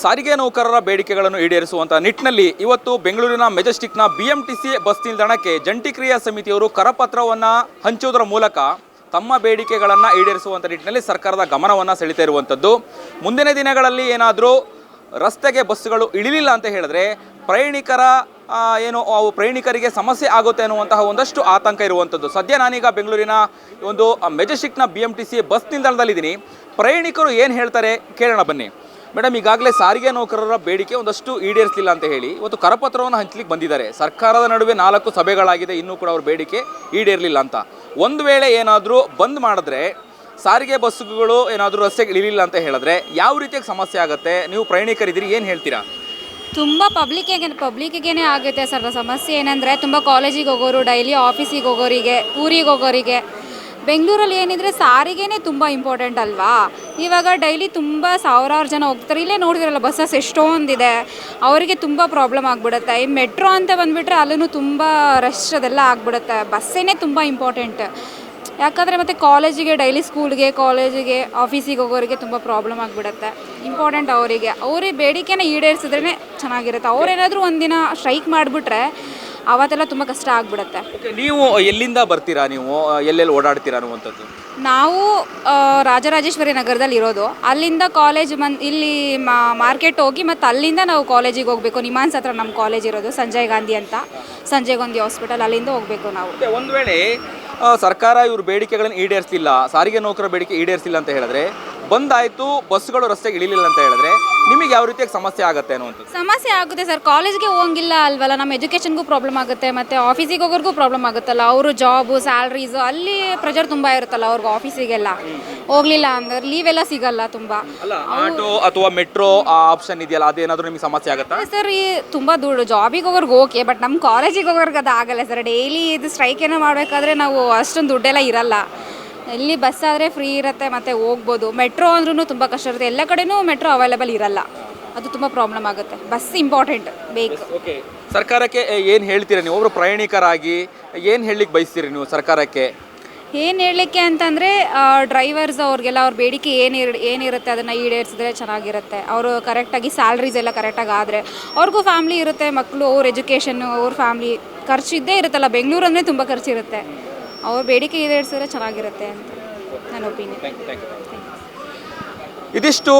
ಸಾರಿಗೆ ನೌಕರರ ಬೇಡಿಕೆಗಳನ್ನು ಈಡೇರಿಸುವಂತಹ ನಿಟ್ಟಿನಲ್ಲಿ ಇವತ್ತು ಬೆಂಗಳೂರಿನ ಮೆಜೆಸ್ಟಿಕ್ನ ಬಿಎಂಟಿಸಿ ಬಸ್ ನಿಲ್ದಾಣಕ್ಕೆ ಜಂಟಿ ಕ್ರಿಯಾ ಸಮಿತಿಯವರು ಕರಪತ್ರವನ್ನು ಹಂಚುವುದರ ಮೂಲಕ ತಮ್ಮ ಬೇಡಿಕೆಗಳನ್ನು ಈಡೇರಿಸುವಂಥ ನಿಟ್ಟಿನಲ್ಲಿ ಸರ್ಕಾರದ ಗಮನವನ್ನು ಸೆಳಿತಾ ಇರುವಂಥದ್ದು. ಮುಂದಿನ ದಿನಗಳಲ್ಲಿ ಏನಾದರೂ ರಸ್ತೆಗೆ ಬಸ್ಸುಗಳು ಇಳಿಲಿಲ್ಲ ಅಂತ ಹೇಳಿದ್ರೆ ಪ್ರಯಾಣಿಕರ ಏನು, ಅವು ಪ್ರಯಾಣಿಕರಿಗೆ ಸಮಸ್ಯೆ ಆಗುತ್ತೆ ಅನ್ನುವಂತಹ ಒಂದಷ್ಟು ಆತಂಕ ಇರುವಂಥದ್ದು. ಸದ್ಯ ನಾನೀಗ ಬೆಂಗಳೂರಿನ ಒಂದು ಮೆಜೆಸ್ಟಿಕ್ನ B M T C bus ನಿಲ್ದಾಣದಲ್ಲಿದ್ದೀನಿ. ಪ್ರಯಾಣಿಕರು ಏನು ಹೇಳ್ತಾರೆ ಕೇಳೋಣ ಬನ್ನಿ. ಮೇಡಮ್, ಈಗಾಗಲೇ ಸಾರಿಗೆ ನೌಕರರ ಬೇಡಿಕೆ ಒಂದಷ್ಟು ಈಡೇರಿಸಲಿಲ್ಲ ಅಂತ ಹೇಳಿ ಇವತ್ತು ಕರಪತ್ರವನ್ನು ಹಂಚಲಿಕ್ಕೆ ಬಂದಿದ್ದಾರೆ. ಸರ್ಕಾರದ ನಡುವೆ ನಾಲ್ಕು ಸಭೆಗಳಾಗಿದೆ, ಇನ್ನೂ ಕೂಡ ಅವ್ರ ಬೇಡಿಕೆ ಈಡೇರಲಿಲ್ಲ ಅಂತ. ಒಂದು ವೇಳೆ ಏನಾದರೂ ಬಂದ್ ಮಾಡಿದ್ರೆ ಸಾರಿಗೆ ಬಸ್ಸುಗಳು ಏನಾದರೂ ರಸ್ತೆಗೆ ಇಳಿಲಿಲ್ಲ ಅಂತ ಹೇಳಿದ್ರೆ ಯಾವ ರೀತಿಯಾಗಿ ಸಮಸ್ಯೆ ಆಗುತ್ತೆ? ನೀವು ಪ್ರಯಾಣಿಕರಿದ್ದೀರಿ, ಏನು ಹೇಳ್ತೀರಾ? ತುಂಬ ಪಬ್ಲಿಕ್ಕಿಗೆ ಪಬ್ಲಿಕ್ಕಿಗೇನೆ ಆಗುತ್ತೆ ಸರ್. ಸಮಸ್ಯೆ ಏನಂದರೆ, ತುಂಬ ಕಾಲೇಜಿಗೆ ಹೋಗೋರು ಡೈಲಿ ಆಫೀಸಿಗೆ ಹೋಗೋರಿಗೆ, ಊರಿಗೆ ಹೋಗೋರಿಗೆ ಬೆಂಗಳೂರಲ್ಲಿ ಏನಿದ್ರೆ ಸಾರಿಗೆನೇ ತುಂಬ ಇಂಪಾರ್ಟೆಂಟ್ ಅಲ್ವಾ? ಇವಾಗ ಡೈಲಿ ತುಂಬ ಸಾವಿರಾರು ಜನ ಹೋಗ್ತಾರೆ. ಇಲ್ಲೇ ನೋಡಿದ್ರಲ್ಲ ಬಸ್ಸಸ್ ಎಷ್ಟೊಂದಿದೆ. ಅವರಿಗೆ ತುಂಬ ಪ್ರಾಬ್ಲಮ್ ಆಗಿಬಿಡುತ್ತೆ. ಈ ಮೆಟ್ರೋ ಅಂತ ಬಂದುಬಿಟ್ರೆ ಅಲ್ಲೂ ತುಂಬ ರಶ್ ಅದೆಲ್ಲ ಆಗಿಬಿಡುತ್ತೆ. ಬಸ್ಸೇನೆ ತುಂಬ ಇಂಪಾರ್ಟೆಂಟ್ ಯಾಕಂದರೆ ಮತ್ತು ಕಾಲೇಜಿಗೆ ಡೈಲಿ ಸ್ಕೂಲ್ಗೆ ಕಾಲೇಜಿಗೆ ಆಫೀಸಿಗೆ ಹೋಗೋರಿಗೆ ತುಂಬ ಪ್ರಾಬ್ಲಮ್ ಆಗಿಬಿಡುತ್ತೆ. ಇಂಪಾರ್ಟೆಂಟ್ ಅವರಿಗೆ. ಅವರೇ ಬೇಡಿಕೆನ ಈಡೇರಿಸಿದ್ರೇ ಚೆನ್ನಾಗಿರುತ್ತೆ. ಅವರೇನಾದರೂ ಒಂದಿನ ಸ್ಟ್ರೈಕ್ ಮಾಡಿಬಿಟ್ರೆ ಅವತ್ತೆಲ್ಲ ತುಂಬ ಕಷ್ಟ ಆಗಿಬಿಡುತ್ತೆ. ಓಕೆ ನೀವು ಎಲ್ಲಿಂದ ಬರ್ತೀರಾ ನೀವು? ಎಲ್ಲೆಲ್ಲಿ ಓಡಾಡ್ತೀರಾ ಅನ್ನುವಂಥದ್ದು? ನಾವು ಆ, ರಾಜರಾಜೇಶ್ವರಿ ನಗರದಲ್ಲಿ ಇರೋದು. ಅಲ್ಲಿಂದ ಕಾಲೇಜ್ ಮನ್ ಇಲ್ಲಿ ಮಾರ್ಕೆಟ್ ಹೋಗಿ ಮತ್ತು ಅಲ್ಲಿಂದ ನಾವು ಕಾಲೇಜಿಗೆ ಹೋಗಬೇಕು. ನಿಮಾನ್ಸ್ ಹತ್ರ ನಮ್ಮ ಕಾಲೇಜ್ ಇರೋದು ಸಂಜಯ್ ಗಾಂಧಿ ಅಂತ. ಸಂಜಯ್ ಗಾಂಧಿ ಹಾಸ್ಪಿಟಲ್ ಅಲ್ಲಿಂದ ಹೋಗಬೇಕು ನಾವು. ಮತ್ತೆ ಒಂದು ವೇಳೆ ಆ, ಸರ್ಕಾರ ಇವ್ರ ಬೇಡಿಕೆಗಳನ್ನು ಈಡೇರಿಸಲಿಲ್ಲ ಸಾರಿಗೆ ನೌಕರ ಬೇಡಿಕೆ ಈಡೇರಿಸಿಲ್ಲ ಅಂತ ಹೇಳಿದ್ರೆ ಬಂದಾಯ್ತು ಬಸ್ಗಳು ರಸ್ತೆಗೆ ಇಳಿಲಿಲ್ಲ ಅಂತ ಹೇಳಿದ್ರೆ ನಿಮಗೆ ಯಾವ ರೀತಿಯಾಗಿ ಸಮಸ್ಯೆ ಆಗುತ್ತೆ ಅನ್ನುವಂಥದ್ದು? ಸಮಸ್ಯೆ ಆಗುತ್ತೆ ಸರ್. ಕಾಲೇಜ್ಗೆ ಹೋಗಂಗಿಲ್ಲ ಅಲ್ವಲ್ಲ ನಮ್ಮ ಎಜುಕೇಶನ್ಗೂ ಪ್ರಾಬ್ಲಮ್ ಆಗುತ್ತೆ ಮತ್ತೆ ಆಫೀಸಿಗೆ ಹೋಗೋರ್ಗೂ ಪ್ರಾಬ್ಲಮ್ ಆಗುತ್ತಲ್ಲ. ಅವರು ಜಾಬು ಸ್ಯಾಲ್ರೀಸು ಅಲ್ಲಿ ಪ್ರೆಷರ್ ತುಂಬ ಇರುತ್ತಲ್ಲ ಅವ್ರಿಗೆ ಆಫೀಸಿಗೆಲ್ಲ ಹೋಗ್ಲಿಲ್ಲ ಅಂದ್ರೆ ಲೀವ್ ಎಲ್ಲ ಸಿಗಲ್ಲ ತುಂಬ. ಅಲ್ಲ ಆಟೋ ಅಥವಾ ಮೆಟ್ರೋ ಆ ಆಪ್ಷನ್ ಇದೆಯಲ್ಲ ಅದೇನಾದರೂ ನಿಮಗೆ ಸಮಸ್ಯೆ ಆಗುತ್ತಾ? ಸರ್ ಈ ತುಂಬ ದುಡ್ಡು ಜಾಬಿಗೆ ಹೋಗೋರ್ಗೆ ಓಕೆ ಬಟ್ ನಮ್ಮ ಕಾಲೇಜಿಗೆ ಹೋಗೋರ್ಗೆ ಅದು ಆಗಲ್ಲ ಸರ್. ಡೈಲಿ ಇದು ಸ್ಟ್ರೈಕ್ ಏನೋ ಮಾಡಬೇಕಾದ್ರೆ ನಾವು ಅಷ್ಟೊಂದು ದುಡ್ಡೆಲ್ಲ ಇರಲ್ಲ. ಇಲ್ಲಿ ಬಸ್ ಆದರೆ ಫ್ರೀ ಇರುತ್ತೆ ಮತ್ತು ಹೋಗ್ಬೋದು. ಮೆಟ್ರೋ ಅಂದ್ರೂ ತುಂಬ ಕಷ್ಟ ಇರುತ್ತೆ. ಎಲ್ಲ ಕಡೆನೂ ಮೆಟ್ರೋ ಅವೈಲೇಬಲ್ ಇರಲ್ಲ. ಅದು ತುಂಬ ಪ್ರಾಬ್ಲಮ್ ಆಗುತ್ತೆ. ಬಸ್ ಇಂಪಾರ್ಟೆಂಟ್ ಬೇಕು. ಓಕೆ ಸರ್ಕಾರಕ್ಕೆ ಏನು ಹೇಳ್ತೀರಾ ನೀವು? ಒಬ್ಬರು ಪ್ರಯಾಣಿಕರಾಗಿ ಏನು ಹೇಳಲಿಕ್ಕೆ ಬಯಸ್ತೀರಿ ನೀವು ಸರ್ಕಾರಕ್ಕೆ? ಏನು ಹೇಳಲಿಕ್ಕೆ ಅಂತಂದರೆ ಡ್ರೈವರ್ಸ್ ಅವ್ರಿಗೆಲ್ಲ ಅವ್ರ ಬೇಡಿಕೆ ಏನು ಏನಿರುತ್ತೆ ಅದನ್ನು ಈಡೇರಿಸಿದ್ರೆ ಚೆನ್ನಾಗಿರುತ್ತೆ. ಅವರು ಕರೆಕ್ಟಾಗಿ ಸ್ಯಾಲ್ರೀಸ್ ಎಲ್ಲ ಕರೆಕ್ಟಾಗಿ ಆದರೆ ಅವ್ರಿಗೂ ಫ್ಯಾಮ್ಲಿ ಇರುತ್ತೆ ಮಕ್ಕಳು ಅವ್ರ ಎಜುಕೇಷನ್ನು ಅವ್ರ ಫ್ಯಾಮ್ಲಿ ಖರ್ಚು ಇದ್ದೇ ಇರುತ್ತಲ್ಲ. ಬೆಂಗಳೂರು ಅಂದರೆ ತುಂಬ ಖರ್ಚಿರುತ್ತೆ. ಅವ್ರ ಬೇಡಿಕೆ ಈಡೇರಿಸಿದ್ರೆ ಚೆನ್ನಾಗಿರುತ್ತೆ ಅಂತ ನನ್ನ ಒಪಿನಿಯನ್. ಇದಿಷ್ಟು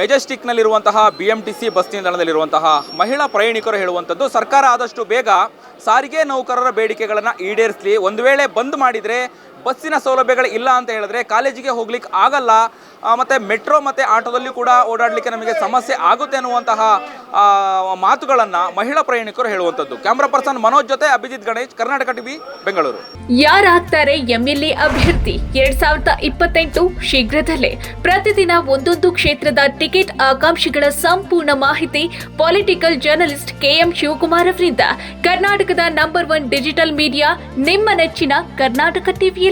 ಮೆಜೆಸ್ಟಿಕ್ನಲ್ಲಿರುವಂತಹ B M T C bus ನಿಲ್ದಾಣದಲ್ಲಿರುವಂತಹ ಮಹಿಳಾ ಪ್ರಯಾಣಿಕರು ಹೇಳುವಂಥದ್ದು ಸರ್ಕಾರ ಆದಷ್ಟು ಬೇಗ ಸಾರಿಗೆ ನೌಕರರ ಬೇಡಿಕೆಗಳನ್ನು ಈಡೇರಿಸಲಿ. ಒಂದು ವೇಳೆ ಬಂದ್ ಮಾಡಿದರೆ ಬಸ್ಸಿನ ಸೌಲಭ್ಯಗಳು ಇಲ್ಲ ಅಂತ ಹೇಳಿದ್ರೆ ಕಾಲೇಜಿಗೆ ಹೋಗ್ಲಿಕ್ಕೆ ಆಗಲ್ಲ. ಮತ್ತೆ ಮೆಟ್ರೋ ಮತ್ತೆ ಆಟೋದಲ್ಲಿ ಕೂಡ ಓಡಾಡಲಿಕ್ಕೆ ನಮಗೆ ಸಮಸ್ಯೆ ಆಗುತ್ತೆ ಅನ್ನುವಂತಹ ಮಾತುಗಳನ್ನು ಮಹಿಳಾ ಪ್ರಯಾಣಿಕರು ಹೇಳುವಂಥದ್ದು. ಕ್ಯಾಮ್ರಾ ಪರ್ಸನ್ ಮನೋಜ್ ಜೊತೆ ಅಭಿಜಿತ್ ಗಣೇಶ್, ಕರ್ನಾಟಕ ಟಿವಿ, ಬೆಂಗಳೂರು. ಯಾರಾಗ್ತಾರೆ ಎಂಎಲ್ಎ ಅಭ್ಯರ್ಥಿ? ಎರಡ್ ಸಾವಿರದ ಇಪ್ಪತ್ತೆಂಟು ಶೀಘ್ರದಲ್ಲೇ. ಪ್ರತಿದಿನ ಒಂದೊಂದು ಕ್ಷೇತ್ರದ ಟಿಕೆಟ್ ಆಕಾಂಕ್ಷಿಗಳ ಸಂಪೂರ್ಣ ಮಾಹಿತಿ ಪೊಲಿಟಿಕಲ್ ಜರ್ನಲಿಸ್ಟ್ ಕೆಎಂ ಶಿವಕುಮಾರ್ ಅವರಿಂದ. ಕರ್ನಾಟಕದ ನಂಬರ್ ಒನ್ ಡಿಜಿಟಲ್ ಮೀಡಿಯಾ, ನಿಮ್ಮ ನೆಚ್ಚಿನ ಕರ್ನಾಟಕ ಟಿವಿಯಲ್ಲಿ.